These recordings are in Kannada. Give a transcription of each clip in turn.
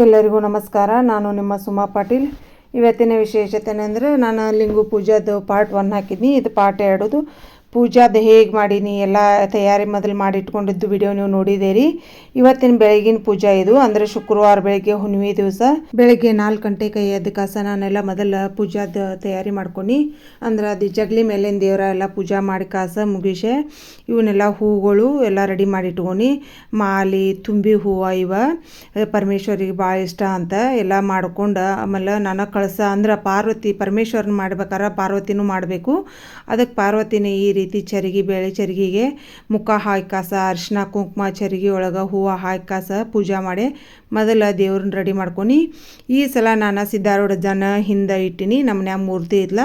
ಎಲ್ಲರಿಗೂ ನಮಸ್ಕಾರ. ನಾನು ನಿಮ್ಮ ಸುಮಾ ಪಾಟೀಲ್. ಇವತ್ತಿನ ವಿಶೇಷತೆ ಅಂದರೆ ನಾನು ಲಿಂಗು ಪೂಜಾದು ಪಾರ್ಟ್ ಒನ್ ಹಾಕಿದ್ನಿ. ಇದು ಪಾರ್ಟ್ ಎರಡದು. ಪೂಜಾದ ಹೇಗೆ ಮಾಡೀನಿ, ಎಲ್ಲ ತಯಾರಿ ಮೊದಲು ಮಾಡಿ ಇಟ್ಕೊಂಡಿದ್ದು ವಿಡಿಯೋ ನೀವು ನೋಡಿದ್ದೀರಿ ಇವತ್ತಿನ ಬೆಳಗಿನ ಪೂಜಾ ಇದು. ಅಂದರೆ ಶುಕ್ರವಾರ ಬೆಳಗ್ಗೆ ಹುಣ್ಣಿಮೆ ದಿವಸ, ಬೆಳಗ್ಗೆ ನಾಲ್ಕು ಗಂಟೆ ಕೈ ಅದಕ್ಕಾಸ ನಾನೆಲ್ಲ ಮೊದಲು ಪೂಜಾದ ತಯಾರಿ ಮಾಡ್ಕೊಂಡು. ಅಂದ್ರೆ ಅದು ಜಗಲಿ ಮೇಲಿನ ದೇವರ ಎಲ್ಲ ಪೂಜಾ ಮಾಡಿ ಕಾಸ ಮುಗಿಸೆ ಇವನ್ನೆಲ್ಲ ಹೂಗಳು ಎಲ್ಲ ರೆಡಿ ಮಾಡಿ ಇಟ್ಕೊಂಡು. ಮಾಲಿ, ತುಂಬಿ ಹೂವು ಇವ ಪರಮೇಶ್ವರಿಗೆ ಭಾಳ ಇಷ್ಟ ಅಂತ ಎಲ್ಲ ಮಾಡ್ಕೊಂಡು ಆಮೇಲೆ ನಾನು ಕಳಸ, ಅಂದ್ರೆ ಪಾರ್ವತಿ ಪರಮೇಶ್ವರನ ಮಾಡ್ಬೇಕಾರೆ, ಪಾರ್ವತಿನೂ ಮಾಡಬೇಕು. ಅದಕ್ಕೆ ಪಾರ್ವತಿನೇ ಈ ರೀತಿ ಚರಿಗೆ ಬೇಳೆ ಚರಿಗೆಗೆ ಮುಖ ಹಾಕಿ ಕಾಸ ಅರಿಶಿನ ಕುಂಕುಮ ಚರಿಗೆ ಒಳಗೆ ಹೂವು ಹಾಕಿ ಕಾಸ ಪೂಜೆ ಮಾಡಿ ಮೊದಲ ದೇವ್ರನ್ನ ರೆಡಿ ಮಾಡ್ಕೊಂಡು ಈ ಸಲ ನಾನು ಸಿದ್ಧಾರೂಢ ಜನ ಹಿಂದೆ ಇಟ್ಟಿನಿ ನಮ್ಮನ್ಯಾಗ ಮೂರ್ತಿ ಇದ್ಲ.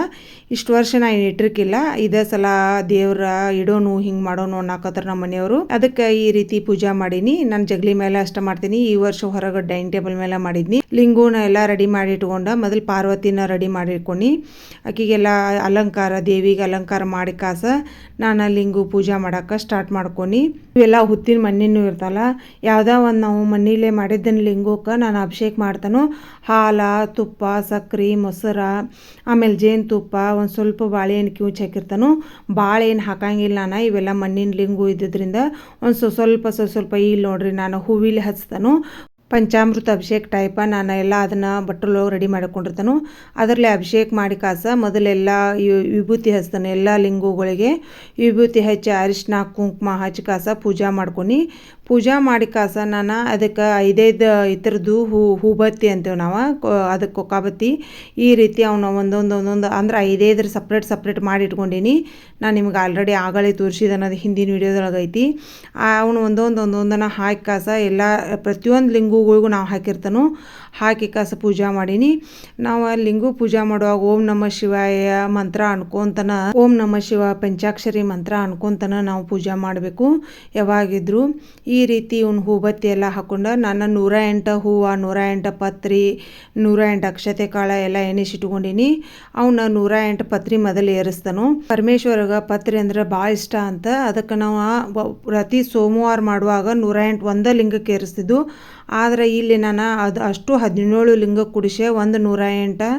ಇಷ್ಟು ವರ್ಷ ನಾ ಏನು ಇಟ್ಟಿರ್ಕಿಲ್ಲ. ಇದೇ ಸಲ ದೇವ್ರ ಇಡೋನು ಹಿಂಗೆ ಮಾಡೋನು ಅನ್ನಾಕತ್ತಾರ ನಮ್ಮ ಮನೆಯವರು. ಅದಕ್ಕೆ ಈ ರೀತಿ ಪೂಜೆ ಮಾಡೀನಿ. ನಾನು ಜಗಲಿ ಮೇಲೆ ಅಷ್ಟ ಮಾಡ್ತೀನಿ. ಈ ವರ್ಷ ಹೊರಗೆ ಡೈನಿಂಗ್ ಟೇಬಲ್ ಮೇಲೆ ಮಾಡಿದ್ನಿ. ಲಿಂಗುನ ಎಲ್ಲ ರೆಡಿ ಮಾಡಿ ಇಟ್ಕೊಂಡ ಮೊದಲು ಪಾರ್ವತಿನ ರೆಡಿ ಮಾಡಿ ಇಟ್ಕೊಂಡು ಆಕಿಗೆಲ್ಲ ಅಲಂಕಾರ, ದೇವಿಗೆ ಅಲಂಕಾರ ಮಾಡಿ ಕಾಸ ನಾನು ಲಿಂಗು ಪೂಜೆ ಮಾಡಕ್ಕೆ ಸ್ಟಾರ್ಟ್ ಮಾಡ್ಕೊಂಡು ಇವೆಲ್ಲ ಹುತ್ತಿನ ಮಣ್ಣಿನೂ ಇರ್ತಲ್ಲ, ಯಾವುದೋ ಒಂದು ನಾವು ಮಣ್ಣಿಲೇ ಮಾಡಿದ್ದನ್ನು ಲಿಂಗಕ್ಕೆ ನಾನು ಅಭಿಷೇಕ ಮಾಡ್ತಾನೋ, ಹಾಲ, ತುಪ್ಪ, ಸಕ್ರೆ, ಮೊಸರ, ಆಮೇಲೆ ಜೇನುತುಪ್ಪ, ಒಂದು ಸ್ವಲ್ಪ ಬಾಳೆಹಣ್ಣು ಕಿವುಚ್ ಹಾಕಿರ್ತಾನು, ಬಾಳೆಹಣ್ಣು ಹಾಕಂಗಿಲ್ಲ ನಾನು, ಇವೆಲ್ಲ ಮಣ್ಣಿನ ಲಿಂಗು ಇದ್ದಿದ್ರಿಂದ, ಒಂದು ಸ್ವಲ್ಪ ಸ್ವಲ್ಪ ಸ್ವಲ್ಪ ಇಲ್ಲಿ ನೋಡ್ರಿ ನಾನು ಹೂವಿಲಿ ಹಚ್ತಾನು ಪಂಚಾಮೃತ ಅಭಿಷೇಕ ಟೈಪ ನಾನು ಎಲ್ಲ ಅದನ್ನು ಬಟ್ಟಲು ರೆಡಿ ಮಾಡಿಕೊಂಡಿರ್ತಾನು. ಅದರಲ್ಲಿ ಅಭಿಷೇಕ ಮಾಡಿ ಕಾಸ, ಮೊದಲೆಲ್ಲ ವಿಭೂತಿ ಹಚ್ತಾನೆ, ಎಲ್ಲ ಲಿಂಗುಗಳಿಗೆ ವಿಭೂತಿ ಹಚ್ಚಿ ಅರಿಶಿನ, ಕುಂಕುಮ ಹಚ್ಚಿ ಕಾಸ ಪೂಜೆ ಮಾಡ್ಕೊಂಡು ಪೂಜಾ ಮಾಡಿ ಕಾಸ ನಾನು ಅದಕ್ಕೆ ಐದೈದು ಇತರದ್ದು ಹೂ, ಹೂಬತ್ತಿ ಅಂತೇವೆ ನಾವು ಅದಕ್ಕೆ ಕೊಕ್ಕಾಬತ್ತಿ. ಈ ರೀತಿ ಅವನು ಒಂದೊಂದು ಒಂದೊಂದು, ಅಂದ್ರೆ ಐದೈದ್ರ ಸಪ್ರೇಟ್ ಸಪ್ರೇಟ್ ಮಾಡಿ ಇಟ್ಕೊಂಡೀನಿ. ನಾನು ನಿಮ್ಗೆ ಆಲ್ರೆಡಿ ಆಗಲೇ ತೋರಿಸಿದ ಅನ್ನೋದು ಹಿಂದಿನ ವೀಡಿಯೋದೊಳಗೆ ಐತಿ. ಅವನು ಒಂದೊಂದು ಒಂದೊಂದನ್ನು ಹಾಕಿ ಕಾಸ, ಎಲ್ಲ, ಪ್ರತಿಯೊಂದು ಲಿಂಗುಗಳಿಗೂ ನಾವು ಹಾಕಿರ್ತಾನು. ಹಾಕಿ ಕಾಸ ಪೂಜಾ ಮಾಡೀನಿ. ನಾವು ಲಿಂಗು ಪೂಜಾ ಮಾಡುವಾಗ ಓಂ ನಮ ಶಿವಾಯ ಮಂತ್ರ ಅನ್ಕೊಂತನ, ಓಂ ನಮ ಶಿವ ಪಂಚಾಕ್ಷರಿ ಮಂತ್ರ ಅನ್ಕೊಂತನ ನಾವು ಪೂಜಾ ಮಾಡಬೇಕು. ಯಾವಾಗಿದ್ರು ಈ ರೀತಿ ಇವ್ನು ಹೂಬತ್ತಿ ಎಲ್ಲ ಹಾಕೊಂಡು ನಾನು ನೂರ ಎಂಟು ಹೂವು, ನೂರ ಎಂಟು ಪತ್ರಿ, ನೂರ ಎಂಟು ಅಕ್ಷತೆ ಕಾಳ ಎಲ್ಲ ಎಣಿಸಿಟ್ಕೊಂಡಿನಿ ಅವನ್ನ ನೂರ ಎಂಟು ಪತ್ರಿ ಮೊದಲು ಏರಿಸ್ತಾನು ಪರಮೇಶ್ವರಗ ಪತ್ರಿ ಅಂದ್ರೆ ಭಾಳ ಇಷ್ಟ ಅಂತ. ಅದಕ್ಕೆ ನಾವು ಪ್ರತಿ ಸೋಮವಾರ ಮಾಡುವಾಗ ನೂರ ಎಂಟು ಒಂದೇ ಲಿಂಗಕ್ಕೆ ಏರಿಸ್ತಿದ್ದು ಆದರೆ ಇಲ್ಲಿ ನಾನು ಅದು ಅಷ್ಟು ಹದಿನೇಳು ಲಿಂಗ ಕುಡಿಸೆ ಒಂದು ನೂರ ಎಂಟು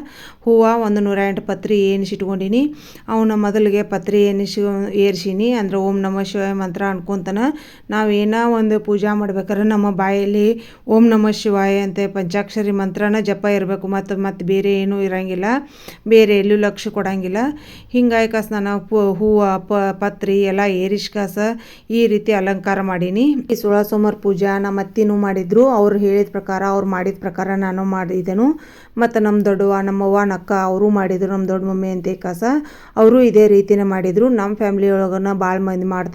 ಹೂವು, ಒಂದು ನೂರ ಎಂಟು ಪತ್ರಿ ಏನಿಸಿಟ್ಕೊಂಡಿನಿ ಅವನ ಮೊದಲಿಗೆ ಪತ್ರಿ ಏನಿಸಿ ಏರಿಸೀನಿ. ಅಂದ್ರೆ ಓಂ ನಮ ಶಿವಾಯ ಮಂತ್ರ ಅನ್ಕೊಂತಾನೆ ನಾವು ಏನೋ ಒಂದು ಪೂಜಾ ಮಾಡ್ಬೇಕಾದ್ರೆ ನಮ್ಮ ಬಾಯಲ್ಲಿ ಓಂ ನಮ ಶಿವಾಯ ಅಂತ ಪಂಚಾಕ್ಷರಿ ಮಂತ್ರನ ಜಪ ಇರಬೇಕು. ಮತ್ತು ಮತ್ತು ಬೇರೆ ಏನೂ ಇರೋಂಗಿಲ್ಲ. ಬೇರೆ ಎಲ್ಲೂ ಲಕ್ಷ್ಯ ಕೊಡೋಂಗಿಲ್ಲ. ಹಿಂಗಾಗಿ ಕಾಸ ನಾನು ಹೂವು, ಪ, ಪತ್ರಿ ಎಲ್ಲ ಏರಿಸ್ ಕಾಸ ಈ ರೀತಿ ಅಲಂಕಾರ ಮಾಡೀನಿ. ಈ ಸುಳ ಸೋಮವಾರ ಪೂಜಾ ನಮ್ಮ ಅತ್ತಿನೂ ಮಾಡಿದ್ರು. ಅವ್ರು ಹೇಳಿದ ಪ್ರಕಾರ, ಅವ್ರು ಮಾಡಿದ ಪ್ರಕಾರ ನಾನು ಮಾಡಿದೆನು. ಮತ್ತು ನಮ್ಮ ದೊಡ್ಡವ ನಮ್ಮವ್ವ ನಕ್ಕ ಅವರು ಮಾಡಿದರು. ನಮ್ಮ ದೊಡ್ಡ ಮಮ್ಮಿ ಅಂತ ಕಾಸ ಅವರು ಇದೇ ರೀತಿನೇ ಮಾಡಿದರು. ನಮ್ಮ ಫ್ಯಾಮಿಲಿ ಒಳಗನ ಭಾಳ ಮಂದಿ ಮಾಡ್ತಾರೆ.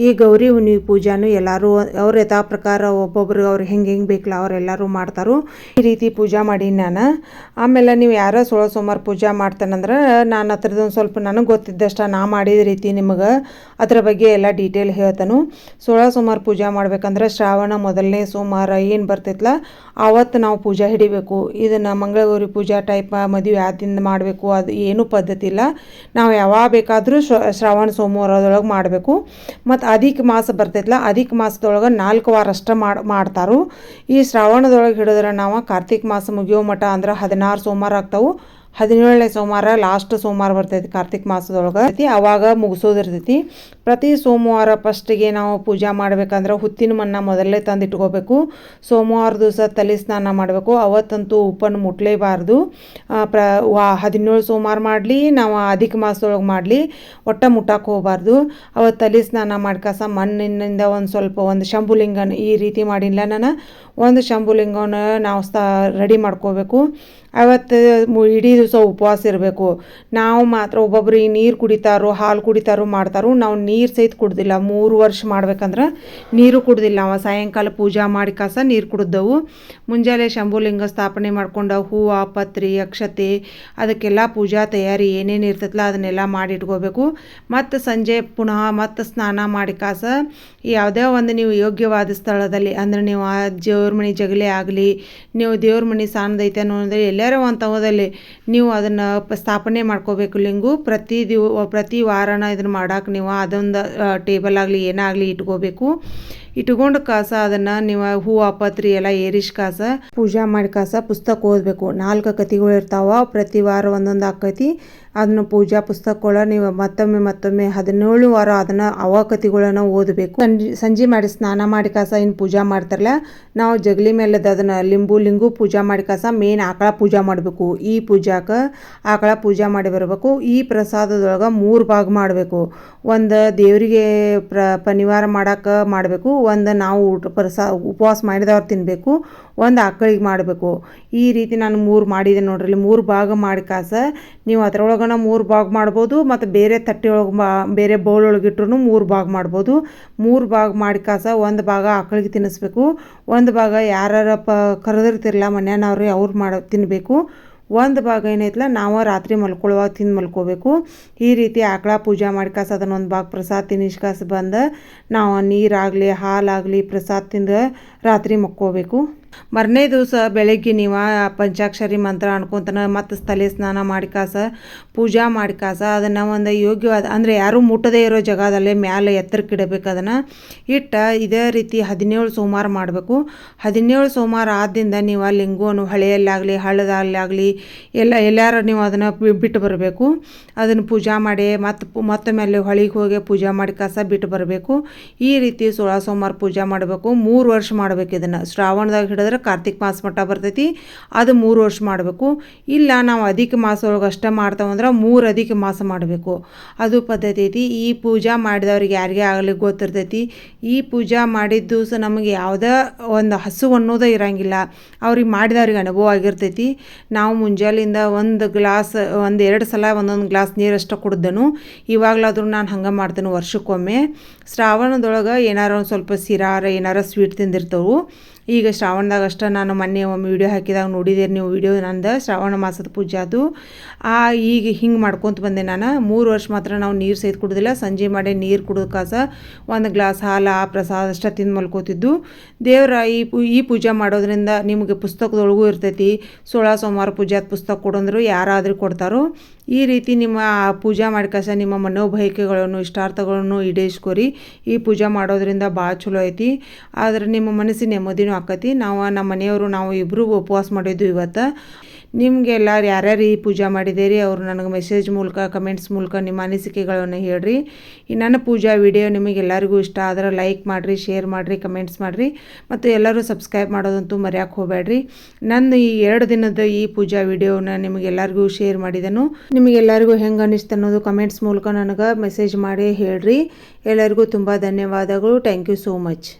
ಈ ಗೌರಿ ಹುಣ್ಣಿಮೆ ಪೂಜಾನು ಎಲ್ಲರೂ ಅವ್ರ ಯಥಾ ಪ್ರಕಾರ ಒಬ್ಬೊಬ್ರು ಅವ್ರು ಹೆಂಗೆ ಹೆಂಗೆ ಬೇಕಲ್ಲ ಅವರೆಲ್ಲರೂ ಮಾಡ್ತಾರೋ. ಈ ರೀತಿ ಪೂಜಾ ಮಾಡೀನಿ ನಾನು. ಆಮೇಲೆ ನೀವು ಯಾರೋ ಸೋಳ ಸೋಮವಾರ ಪೂಜಾ ಮಾಡ್ತಾನಂದ್ರೆ, ನಾನು ಹತ್ರದೊಂದು ಸ್ವಲ್ಪ ನನಗೆ ಗೊತ್ತಿದ್ದಷ್ಟ ನಾ ಮಾಡಿದ ರೀತಿ ನಿಮಗೆ ಅದ್ರ ಬಗ್ಗೆ ಎಲ್ಲ ಡೀಟೇಲ್ ಹೇಳ್ತಾನು. ಸೋಳ ಸೋಮವಾರ ಪೂಜಾ ಮಾಡ್ಬೇಕಂದ್ರೆ ಶ್ರಾವಣ ಮೊದಲನೇ ಸೋಮವಾರ ಏನು ಬರ್ತೈತಲ್ಲ ಆವತ್ತು ನಾವು ಪೂಜೆ ಹಿಡಿಬೇಕು. ಇದನ್ನು ಮಂಗಳಗೌರಿ ಪೂಜಾ ಟೈಪ್ ಮದುವೆ ಆದಿಂದ ಮಾಡಬೇಕು. ಅದು ಏನೂ ಪದ್ಧತಿ ಇಲ್ಲ. ನಾವು ಯಾವಾಗ ಬೇಕಾದರೂ ಶ್ರಾವಣ ಸೋಮವಾರದೊಳಗೆ ಮಾಡಬೇಕು. ಮತ್ತು ಅಧಿಕ ಮಾಸ ಬರ್ತೈತಲ್ಲ ಅಧಿಕ ಮಾಸದೊಳಗೆ ನಾಲ್ಕು ವಾರ ಅಷ್ಟೇ ಮಾಡಿ, ಮಾಡ್ತಾರು. ಈ ಶ್ರಾವಣದೊಳಗೆ ಹಿಡಿದ್ರೆ ನಾವು ಕಾರ್ತಿಕ ಮಾಸ ಮುಗಿಯೋ ಮಠ ಅಂದ್ರೆ ಹದಿನಾರು ಸೋಮವಾರ ಆಗ್ತಾವೆ. ಹದಿನೇಳನೇ ಸೋಮವಾರ ಲಾಸ್ಟ್ ಸೋಮವಾರ ಬರ್ತೈತಿ ಕಾರ್ತಿಕ ಮಾಸದೊಳಗೆ. ಅವಾಗ ಮುಗಿಸೋದಿರ್ತೈತಿ. ಪ್ರತಿ ಸೋಮವಾರ ಫಸ್ಟಿಗೆ ನಾವು ಪೂಜೆ ಮಾಡಬೇಕಂದ್ರೆ ಹುತ್ತಿನ ಮಣ್ಣ ಮೊದಲೇ ತಂದು ಇಟ್ಕೋಬೇಕು ಸೋಮವಾರ ದಿವಸ ತಲೆ ಸ್ನಾನ ಮಾಡಬೇಕು. ಅವತ್ತಂತೂ ಉಪ್ಪನ್ನು ಮುಟ್ಲೇಬಾರ್ದು. ಪ್ರ, ವಾ, ಹದಿನೇಳು ಸೋಮವಾರ ಮಾಡಲಿ, ನಾವು ಅಧಿಕ ಮಾಸದೊಳಗೆ ಮಾಡಲಿ, ಒಟ್ಟ ಮುಟ್ಟಕ್ಕೆ ಹೋಗಬಾರ್ದು. ಅವತ್ತು ತಲೆ ಸ್ನಾನ ಮಾಡ್ಕಸ ಮಣ್ಣಿನಿಂದ ಒಂದು ಸ್ವಲ್ಪ ಒಂದು ಶಂಭುಲಿಂಗನ ಈ ರೀತಿ ಮಾಡಿಲ್ಲ ನಾನು. ಒಂದು ಶಂಭುಲಿಂಗನ ನಾವು ಸ, ರೆಡಿ ಮಾಡ್ಕೋಬೇಕು. ಅವತ್ತು ಇಡೀ ದಿವಸ ಉಪವಾಸ ಇರಬೇಕು. ನಾವು ಮಾತ್ರ ಒಬ್ಬೊಬ್ರು ಈ ನೀರು ಕುಡಿತಾರೋ, ಹಾಲು ಕುಡಿತಾರೋ ಮಾಡ್ತಾರೋ, ನಾವು ನೀರು ಸಹಿತ ಕುಡ್ದಿಲ್ಲ. ಮೂರು ವರ್ಷ ಮಾಡ್ಬೇಕಂದ್ರೆ ನೀರು ಕುಡ್ದಿಲ್ಲ ಅವ. ಸಾಯಂಕಾಲ ಪೂಜಾ ಮಾಡಿ ಕಾಸ ನೀರು ಕುಡಿದವು. ಮುಂಜಾನೆ ಶಂಭುಲಿಂಗ ಸ್ಥಾಪನೆ ಮಾಡ್ಕೊಂಡು ಹೂವು ಪತ್ರಿ ಅಕ್ಷತೆ, ಅದಕ್ಕೆಲ್ಲ ಪೂಜಾ ತಯಾರಿ ಏನೇನು ಇರ್ತೈತಲ್ಲ ಅದನ್ನೆಲ್ಲ ಮಾಡಿ ಇಟ್ಕೋಬೇಕು. ಮತ್ತು ಸಂಜೆ ಪುನಃ ಮತ್ತು ಸ್ನಾನ ಮಾಡಿ ಕಾಸ. ಯಾವುದೇ ಒಂದು ನೀವು ಯೋಗ್ಯವಾದ ಸ್ಥಳದಲ್ಲಿ ಅಂದರೆ ನೀವು ಆ ದೇವ್ರ ಮನೆ ಜಗಲೇ ಆಗಲಿ, ನೀವು ದೇವ್ರ ಮನೆ ಸಾಣದೈತೆ ಅನ್ನೋದ್ರೆ ಎಲ್ಲಾರೋ ಒಂದು ತಗೋದಲ್ಲಿ ನೀವು ಅದನ್ನು ಸ್ಥಾಪನೆ ಮಾಡ್ಕೋಬೇಕು ಲಿಂಗು. ಪ್ರತಿ ದಿವ ಪ್ರತಿ ವಾರನ ಇದನ್ನು ಮಾಡೋಕೆ ನೀವು ಅದೊಂದು ಟೇಬಲ್ ಆಗಲಿ, ಏನಾಗಲಿ ಇಟ್ಕೋಬೇಕು. ಇಟ್ಕೊಂಡು ಕಾಸ ಅದನ್ನು ನೀವು ಹೂ ಪತ್ರಿ ಎಲ್ಲ ಏರಿಶ್ ಕಾಸ, ಪೂಜಾ ಮಾಡಿ ಕಾಸ, ಪುಸ್ತಕ ಓದಬೇಕು. ನಾಲ್ಕು ಕತಿಗಳು ಇರ್ತಾವ. ಪ್ರತಿ ವಾರ ಒಂದೊಂದು ಆಕೈತಿ. ಅದನ್ನು ಪೂಜಾ ಪುಸ್ತಕಗಳ ನೀವು ಮತ್ತೊಮ್ಮೆ ಮತ್ತೊಮ್ಮೆ ಹದಿನೇಳು ವಾರ ಅದನ್ನು ಅವಕತಿಗಳನ್ನು ಓದಬೇಕು. ಸಂಜೆ ಸಂಜೆ ಮಾಡಿ ಸ್ನಾನ ಮಾಡಿ ಕಾಸ ಏನು ಪೂಜಾ ಮಾಡ್ತಾರಲ್ಲ, ನಾವು ಜಗಲಿ ಮೇಲೆ ಅದನ್ನು ಲಿಂಬು, ಲಿಂಗು ಪೂಜಾ ಮಾಡಿ ಕಾಸ, ಮೇನ್ ಆಕಳ ಪೂಜಾ ಮಾಡಬೇಕು. ಈ ಪೂಜಾಕ್ಕೆ ಆಕಳ ಪೂಜಾ ಮಾಡಿ ಬರಬೇಕು. ಈ ಪ್ರಸಾದದೊಳಗೆ ಮೂರು ಭಾಗ ಮಾಡಬೇಕು. ಒಂದು ದೇವರಿಗೆ ಪ್ರ, ಪನಿವಾರ ಮಾಡಕ್ಕೆ ಮಾಡಬೇಕು. ಒಂದು ನಾವು ಊಟ ಪ್ರಸಾ ಉಪವಾಸ ಮಾಡಿದವ್ರು ತಿನ್ನಬೇಕು ಒಂದು ಆಕಳಿಗೆ ಮಾಡಬೇಕು. ಈ ರೀತಿ ನಾನು ಮೂರು ಮಾಡಿದೆ ನೋಡ್ರಿ. ಮೂರು ಭಾಗ ಮಾಡಿ ಕಾಸ, ನೀವು ಅದರೊಳಗನ ಮೂರು ಭಾಗ ಮಾಡ್ಬೋದು, ಮತ್ತು ಬೇರೆ ತಟ್ಟೆ ಒಳಗೆ ಮಾ, ಬೇರೆ ಬೌಲ್ ಒಳಗೆ ಇಟ್ರು ಮೂರು ಭಾಗ ಮಾಡ್ಬೋದು. ಮೂರು ಭಾಗ ಮಾಡಿ ಕಾಸ ಒಂದು ಭಾಗ ಆಕಳಿಗೆ ತಿನ್ನಿಸ್ಬೇಕು. ಒಂದು ಭಾಗ ಯಾರು ಪ ಕರೆದಿರ್ತಿರಲ್ಲ ಮನೆಯವ್ರಿ ಅವ್ರು ಮಾಡೋ ತಿನ್ನಬೇಕು ಒಂದು ಭಾಗ ಏನೈತಲ್ಲ ನಾವು ರಾತ್ರಿ ಮಲ್ಕೊಳ್ಳುವಾಗ ತಿಂದು ಮಲ್ಕೋಬೇಕು. ಈ ರೀತಿ ಆಕಳ ಪೂಜೆ ಮಾಡಿ ಅದನ್ನೊಂದು ಭಾಗ ಪ್ರಸಾದ ತಿನ್ನಿಸ್ ಕಾಸು ಬಂದು, ನಾವು ನೀರಾಗಲಿ ಹಾಲಾಗಲಿ ಪ್ರಸಾದ ತಿಂದು ರಾತ್ರಿ ಮಕ್ಕೋಬೇಕು. ಮರನೇ ದಿವಸ ಬೆಳಗ್ಗೆ ನೀವು ಪಂಚಾಕ್ಷರಿ ಮಂತ್ರ ಅನ್ಕೊಂತನ ಮತ್ತು ಸ್ಥಳೀಯ ಸ್ನಾನ ಮಾಡಿ ಕಾಸ ಪೂಜಾ ಮಾಡಿ ಕಾಸ ಅದನ್ನು ಒಂದು ಯೋಗ್ಯವಾದ, ಅಂದರೆ ಯಾರೂ ಮುಟ್ಟದೇ ಇರೋ ಜಾಗದಲ್ಲಿ ಮ್ಯಾಲೆ ಎತ್ತರಕ್ಕೆ ಇಡಬೇಕು ಅದನ್ನು. ಇಟ್ಟ ಇದೇ ರೀತಿ ಹದಿನೇಳು ಸೋಮವಾರ ಮಾಡಬೇಕು. ಹದಿನೇಳು ಸೋಮವಾರ ಆದ್ದರಿಂದ ನೀವು ಲಿಂಗವನ್ನು ಹಳೆಯಲ್ಲಾಗಲಿ ಹಳ್ಳದಲ್ಲಾಗಲಿ ಎಲ್ಲ, ಎಲ್ಲಾರು ನೀವು ಅದನ್ನು ಬಿಟ್ಟು ಬರಬೇಕು. ಅದನ್ನು ಪೂಜಾ ಮಾಡಿ ಮತ್ತು ಮತ್ತೆ ಮೇಲೆ ಹೊಳಿಗೆ ಹೋಗಿ ಪೂಜಾ ಮಾಡಿ ಕಸ ಬಿಟ್ಟು ಬರಬೇಕು. ಈ ರೀತಿ ಸೋಳ ಸೋಮವಾರ ಪೂಜಾ ಮಾಡಬೇಕು. ಮೂರು ವರ್ಷ ಮಾಡಬೇಕು ಇದನ್ನು. ಶ್ರಾವಣದಾಗ ಹಿಡಿದ್ರೆ ಕಾರ್ತಿಕ ಮಾಸ ಮಟ್ಟ ಬರ್ತೈತಿ. ಅದು ಮೂರು ವರ್ಷ ಮಾಡಬೇಕು. ಇಲ್ಲ ನಾವು ಅಧಿಕ ಮಾಸ ಒಳಗೆ ಅಷ್ಟೇ ಮಾಡ್ತಾವಂದ್ರೆ ಮೂರು ಅಧಿಕ ಮಾಸ ಮಾಡಬೇಕು. ಅದು ಪದ್ಧತಿ ಐತಿ. ಈ ಪೂಜಾ ಮಾಡಿದವ್ರಿಗೆ ಯಾರಿಗೆ ಆಗಲಿ ಗೊತ್ತಿರ್ತೈತಿ. ಈ ಪೂಜಾ ಮಾಡಿದ ದಿವಸ ನಮಗೆ ಯಾವುದೇ ಒಂದು ಹಸು ಅನ್ನೋದೇ ಇರಂಗಿಲ್ಲ. ಅವ್ರಿಗೆ ಮಾಡಿದವ್ರಿಗೆ ಅನುಭವ ಆಗಿರ್ತೈತಿ. ನಾವು ಮುಂಜಾಲಿಂದ ಒಂದು ಗ್ಲಾಸ್, ಒಂದು ಎರಡು ಸಲ ಒಂದೊಂದು ಗ್ಲಾಸ್ ನೀರಷ್ಟು ಕುಡ್ದನು. ಇವಾಗಲಾದರೂ ನಾನು ಹಂಗೆ ಮಾಡ್ತೇನೆ ವರ್ಷಕ್ಕೊಮ್ಮೆ. ಶ್ರಾವಣದೊಳಗೆ ಏನಾರ ಒಂದು ಸ್ವಲ್ಪ ಸಿರಾರ ಏನಾರ ಸ್ವೀಟ್ ತಿಂದಿರ್ತವೆ. ಈಗ ಶ್ರಾವಣದಾಗ ಅಷ್ಟೇ ನಾನು ಮೊನ್ನೆ ಒಮ್ಮೆ ವಿಡಿಯೋ ಹಾಕಿದಾಗ ನೋಡಿದ್ದೀರಿ ನೀವು ವಿಡಿಯೋ ನಂದು ಶ್ರಾವಣ ಮಾಸದ ಪೂಜೆ ಅದು. ಆ, ಈಗ ಹಿಂಗೆ ಮಾಡ್ಕೊತ ಬಂದೆ ನಾನು. ಮೂರು ವರ್ಷ ಮಾತ್ರ ನಾವು ನೀರು ಸೇದ್ ಕುಡೋದಿಲ್ಲ. ಸಂಜೆ ಮಾಡಿ ನೀರು ಕುಡಿದ ಕಾಸ ಒಂದು ಗ್ಲಾಸ್ ಹಾಲು ಆ ಪ್ರಸಾದ ಅಷ್ಟೇ ತಿಂದು ಮಲ್ಕೋತಿದ್ದು. ದೇವರ ಈ ಈ ಪೂಜೆ ಮಾಡೋದ್ರಿಂದ ನಿಮಗೆ ಪುಸ್ತಕದೊಳಗೂ ಇರ್ತೈತಿ. ಸೋಳ ಸೋಮವಾರ ಪೂಜಾದ ಪುಸ್ತಕ ಕೊಡಂದ್ರು ಯಾರಾದರೂ ಕೊಡ್ತಾರೋ. ಈ ರೀತಿ ನಿಮ್ಮ ಪೂಜಾ ಮಾಡ್ಕಸ ನಿಮ್ಮ ಮನೋಭೈಕೆಗಳನ್ನು ಇಷ್ಟಾರ್ಥಗಳನ್ನು ಈಡೇರಿಸ್ಕೊರಿ. ಈ ಪೂಜೆ ಮಾಡೋದ್ರಿಂದ ಭಾಳ ಚಲೋ ಐತಿ. ಆದ್ರೆ ನಿಮ್ಮ ಮನಸ್ಸಿನ ನೆಮ್ಮದಿನೂ ಆಕತಿ. ನಾವು ನಮ್ಮ ಮನೆಯವರು, ನಾವು ಇಬ್ಬರು ಉಪವಾಸ ಮಾಡಿದ್ದು ಇವತ್ತು. ನಿಮಗೆಲ್ಲ ಯಾರ್ಯಾರು ಈ ಪೂಜೆ ಮಾಡಿದ್ದೀರಿ ಅವರು ನನಗೆ ಮೆಸೇಜ್ ಮೂಲಕ ಕಮೆಂಟ್ಸ್ ಮೂಲಕ ನಿಮ್ಮ ಅನಿಸಿಕೆಗಳನ್ನು ಹೇಳ್ರಿ. ಈ ನನ್ನ ಪೂಜಾ ವಿಡಿಯೋ ನಿಮಗೆಲ್ಲರಿಗೂ ಇಷ್ಟ ಆದ್ರೆ ಲೈಕ್ ಮಾಡಿರಿ ಶೇರ್ ಮಾಡಿರಿ ಕಮೆಂಟ್ಸ್ ಮಾಡಿರಿ. ಮತ್ತು ಎಲ್ಲರೂ ಸಬ್ಸ್ಕ್ರೈಬ್ ಮಾಡೋದಂತೂ ಮರ್ಯಾಕೆ ಹೋಗಬೇಡ್ರಿ ನನ್ನ ಈ ಎರಡು ದಿನದ ಈ ಪೂಜಾ ವಿಡಿಯೋನ ನಿಮಗೆಲ್ಲರಿಗೂ ಶೇರ್ ಮಾಡಿದೆನು. ನಿಮಗೆಲ್ಲರಿಗೂ ಹೆಂಗೆ ಅನ್ನಿಸ್ತು ಅನ್ನೋದು ಕಮೆಂಟ್ಸ್ ಮೂಲಕ ನನಗೆ ಮೆಸೇಜ್ ಮಾಡಿ ಹೇಳ್ರಿ. ಎಲ್ಲರಿಗೂ ತುಂಬ ಧನ್ಯವಾದಗಳು. Thank you so much